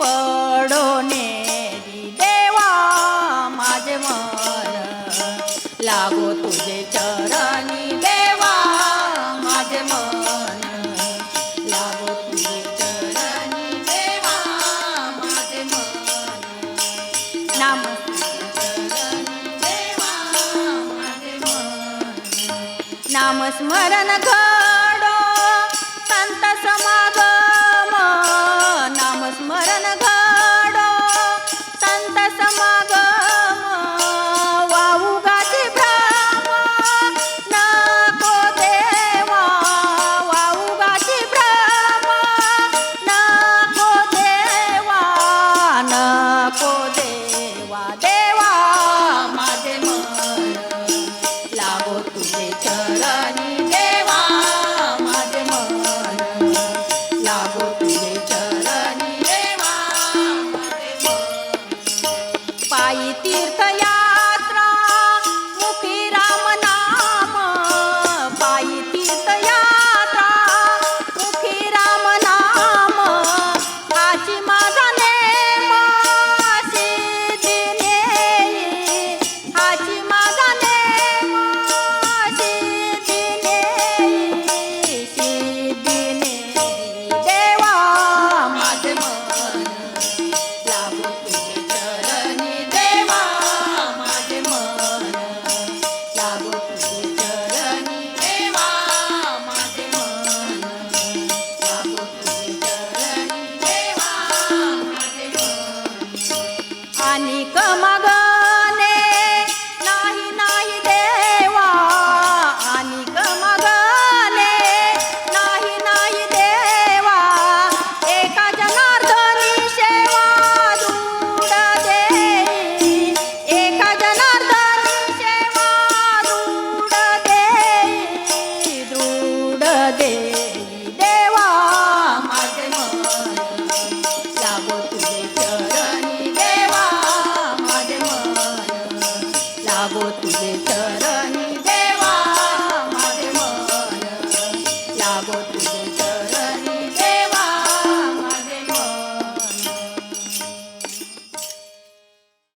पडोने देवा माझे मन. लागो तुझे चरणी देवा माझे मन. लागो तुझे चरणी देवा माझे मन. नाम देवा माझे मन नामस्मरण कर. ತಾಯಿ ತೀರ್ಥ पानी कमा যাব তুলে চর